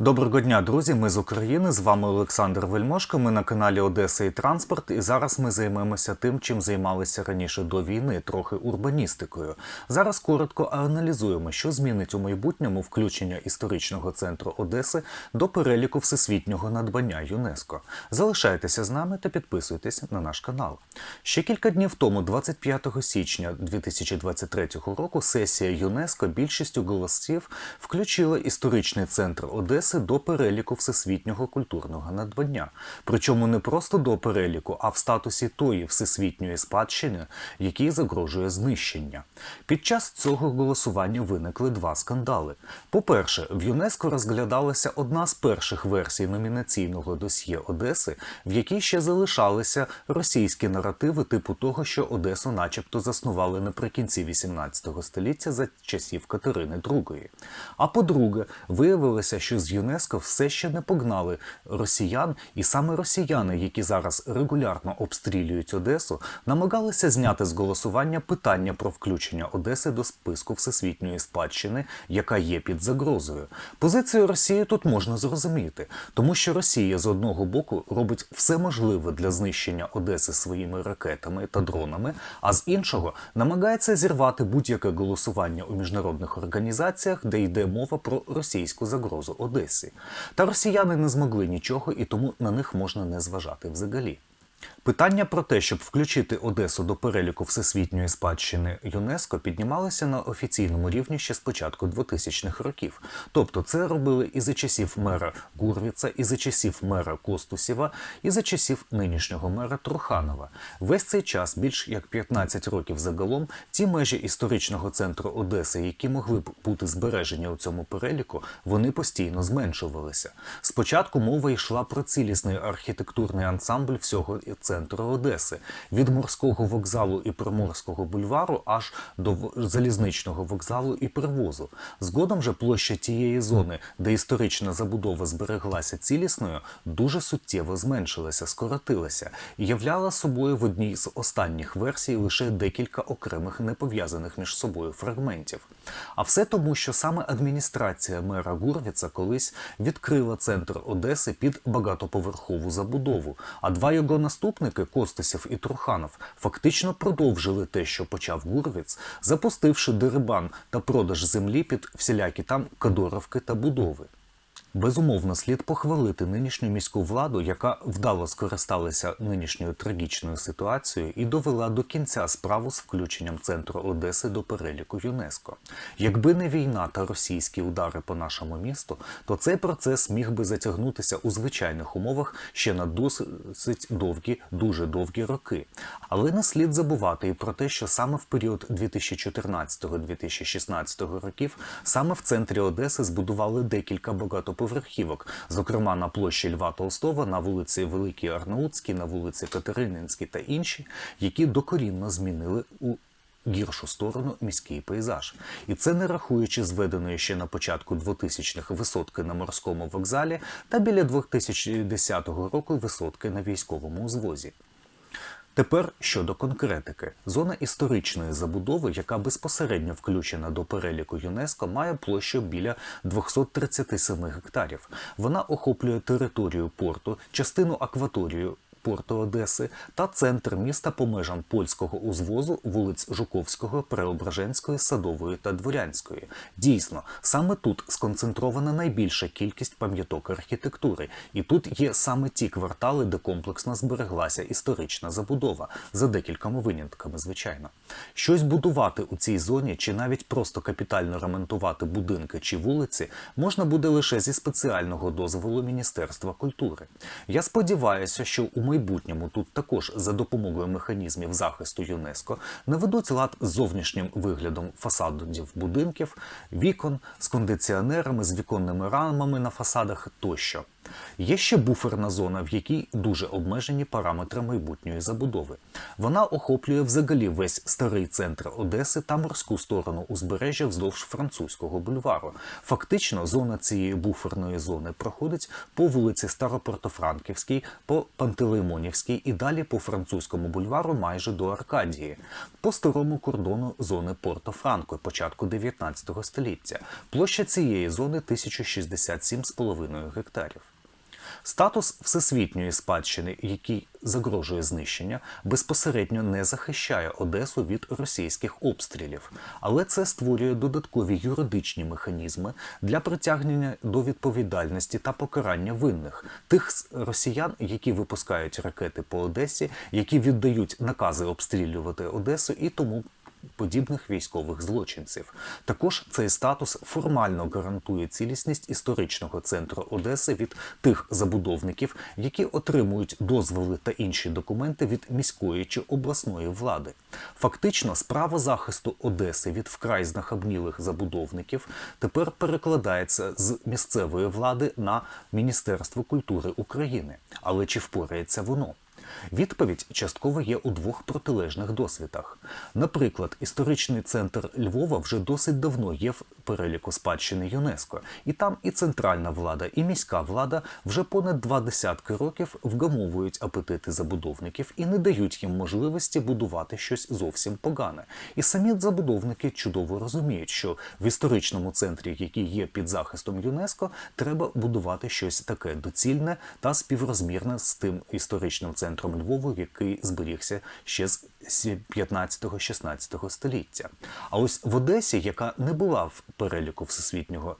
Доброго дня, друзі. Ми з України. З вами Олександр Вельмошко. Ми на каналі Одеса і Транспорт. І зараз ми займемося тим, чим займалися раніше до війни, трохи урбаністикою. Зараз коротко аналізуємо, що змінить у майбутньому включення історичного центру Одеси до переліку всесвітнього надбання ЮНЕСКО. Залишайтеся з нами та підписуйтесь на наш канал. Ще кілька днів тому, 25 січня 2023 року, сесія ЮНЕСКО більшістю голосів включила історичний центр Одеси до переліку всесвітнього культурного надбання. Причому не просто до переліку, а в статусі тої всесвітньої спадщини, якій загрожує знищення. Під час цього голосування виникли два скандали. По-перше, в ЮНЕСКО розглядалася одна з перших версій номінаційного досьє Одеси, в якій ще залишалися російські наративи типу того, що Одесу, начебто, заснували наприкінці 18 століття за часів Катерини II. А по-друге, виявилося, що з ЮНЕСКО все ще не погнали росіян, і саме росіяни, які зараз регулярно обстрілюють Одесу, намагалися зняти з голосування питання про включення Одеси до списку всесвітньої спадщини, яка є під загрозою. Позицію Росії тут можна зрозуміти, тому що Росія з одного боку робить все можливе для знищення Одеси своїми ракетами та дронами, а з іншого намагається зірвати будь-яке голосування у міжнародних організаціях, де йде мова про російську загрозу Одесі. Та росіяни не змогли нічого, і тому на них можна не зважати взагалі. Питання про те, щоб включити Одесу до переліку всесвітньої спадщини ЮНЕСКО, піднімалося на офіційному рівні ще з початку 2000-х років. Тобто це робили і за часів мера Гурвіца, і за часів мера Костусєва, і за часів нинішнього мера Труханова. Весь цей час, більш як 15 років загалом, ті межі історичного центру Одеси, які могли б бути збережені у цьому переліку, вони постійно зменшувалися. Спочатку мова йшла про цілісний архітектурний ансамбль всього центру Одеси від морського вокзалу і приморського бульвару аж до залізничного вокзалу і привозу. Згодом же площа тієї зони, де історична забудова збереглася цілісною, дуже суттєво зменшилася, скоротилася і являла собою в одній з останніх версій лише декілька окремих непов'язаних між собою фрагментів. А все тому, що саме адміністрація мера Гурвіца колись відкрила центр Одеси під багатоповерхову забудову, а два його наступники Костасів і Труханов фактично продовжили те, що почав Гурвіц, запустивши дерибан та продаж землі під всілякі там кадоровки та будови. Безумовно, слід похвалити нинішню міську владу, яка вдало скористалася нинішньою трагічною ситуацією і довела до кінця справу з включенням центру Одеси до переліку ЮНЕСКО. Якби не війна та російські удари по нашому місту, то цей процес міг би затягнутися у звичайних умовах ще на досить довгі, дуже довгі роки. Але не слід забувати і про те, що саме в період 2014-2016 років саме в центрі Одеси збудували декілька багатоповерхівок, зокрема на площі Льва Толстого, на вулиці Великій Арнаутській, на вулиці Катерининській та інші, які докорінно змінили у гіршу сторону міський пейзаж. І це не рахуючи зведеної ще на початку 2000-х висотки на морському вокзалі та біля 2010 року висотки на військовому узвозі. Тепер щодо конкретики. Зона історичної забудови, яка безпосередньо включена до переліку ЮНЕСКО, має площу біля 237 гектарів. Вона охоплює територію порту, частину акваторію порту Одеси та центр міста по межам польського узвозу вулиць Жуковського, Преображенської, Садової та Дворянської. Дійсно, саме тут сконцентрована найбільша кількість пам'яток архітектури, і тут є саме ті квартали, де комплексно збереглася історична забудова, за декількома винятками, звичайно. Щось будувати у цій зоні чи навіть просто капітально ремонтувати будинки чи вулиці можна буде лише зі спеціального дозволу Міністерства культури. Я сподіваюся, що у майбутньому тут також за допомогою механізмів захисту ЮНЕСКО наведуть лад з зовнішнім виглядом фасадів будинків, вікон з кондиціонерами, з віконними рамами на фасадах тощо. Є ще буферна зона, в якій дуже обмежені параметри майбутньої забудови. Вона охоплює взагалі весь старий центр Одеси та морську сторону узбережжя вздовж французького бульвару. Фактично, зона цієї буферної зони проходить по вулиці Старопортофранківській, по Пантелеймонівській і далі по французькому бульвару майже до Аркадії, по старому кордону зони Порто-Франко початку 19 століття. Площа цієї зони 1067,5 гектарів. Статус всесвітньої спадщини, який загрожує знищення, безпосередньо не захищає Одесу від російських обстрілів, але це створює додаткові юридичні механізми для притягнення до відповідальності та покарання винних тих росіян, які випускають ракети по Одесі, які віддають накази обстрілювати Одесу і тому подібних військових злочинців. Також цей статус формально гарантує цілісність історичного центру Одеси від тих забудовників, які отримують дозволи та інші документи від міської чи обласної влади. Фактично, справа захисту Одеси від вкрай знахабнілих забудовників тепер перекладається з місцевої влади на Міністерство культури України. Але чи впорається воно? Відповідь частково є у двох протилежних досвідах. Наприклад, історичний центр Львова вже досить давно є в переліку спадщини ЮНЕСКО, і там і центральна влада, і міська влада вже понад два десятки років вгамовують апетити забудовників і не дають їм можливості будувати щось зовсім погане. І самі забудовники чудово розуміють, що в історичному центрі, який є під захистом ЮНЕСКо, треба будувати щось таке доцільне та співрозмірне з тим історичним центром Львову, який зберігся ще з 15-16 століття. А ось в Одесі, яка не була в переліку всесвітнього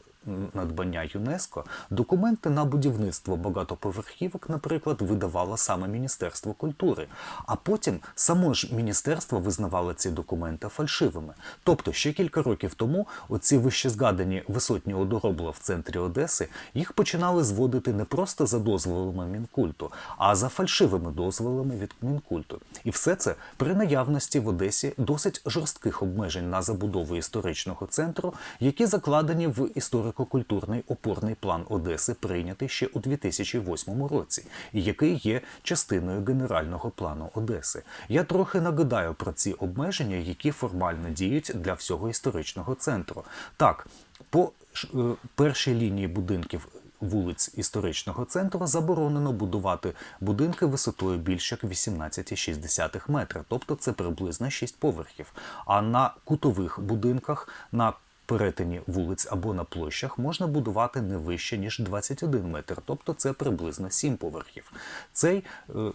надбання ЮНЕСКо, документи на будівництво багатоповерхівок, наприклад, видавало саме Міністерство культури. А потім само ж міністерство визнавало ці документи фальшивими. Тобто ще кілька років тому оці вищезгадані висотні одоробла в центрі Одеси їх починали зводити не просто за дозволами Мінкульту, а за фальшивими дозволами від Мінкульту. І все це при наявності в Одесі досить жорстких обмежень на забудову історичного центру, які закладені в історико-культурний опорний план Одеси, прийнятий ще у 2008 році, який є частиною генерального плану Одеси. Я трохи нагадаю про ці обмеження, які формально діють для всього історичного центру. Так, по е, першій лінії будинків вулиць історичного центру заборонено будувати будинки висотою більше як 18,6 метра, тобто це приблизно 6 поверхів. А на кутових будинках на перетині вулиць або на площах можна будувати не вище ніж 21 метр, тобто це приблизно 7 поверхів. Цей, е,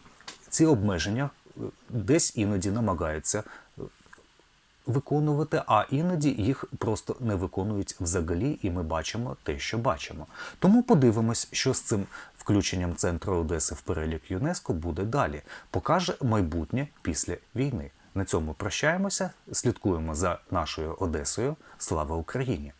ці обмеження е, десь іноді намагаються е, виконувати, а іноді їх просто не виконують взагалі, і ми бачимо те, що бачимо. Тому подивимось, що з цим включенням центру Одеси в перелік ЮНЕСКО буде далі. Покаже майбутнє після війни. На цьому прощаємося, слідкуємо за нашою Одесою. Слава Україні!